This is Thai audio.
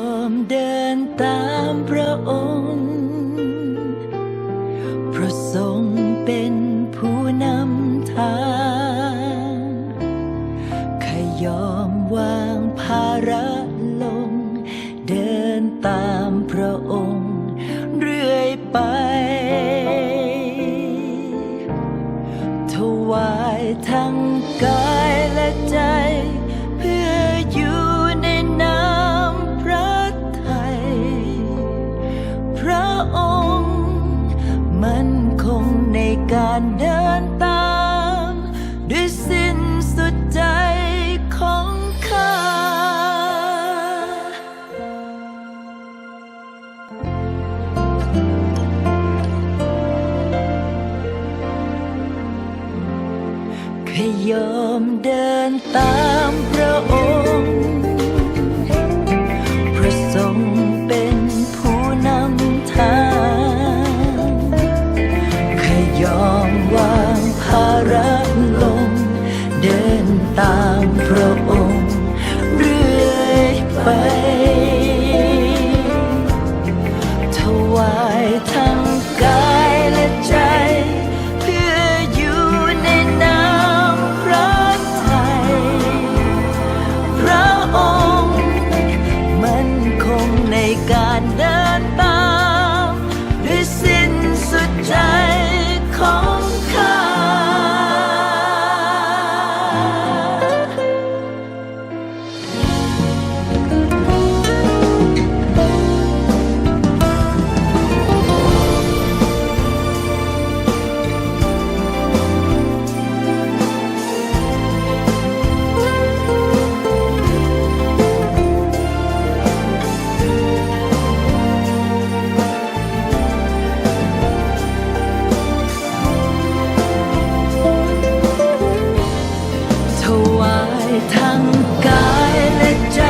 อมเดินตามพระองค์เพราะทรงเป็นผู้นำทางขยอมวางภาระลง เดินตามพระองค์ เรื่อยไป ถวายทั้งกายและใจ องค์ มันคงในการเดินตาม ด้วยสิ้นสุดใจของข้า ขยอมเดินตามพระองค์ ยอมวางภาระลง เดินตามพระองค์เรื่อยไป ถวายทั้งกายและใจ เพื่ออยู่ในน้ำพระทัยพระองค์ มันคงในการเดิน ถวายทั้งกายและใจ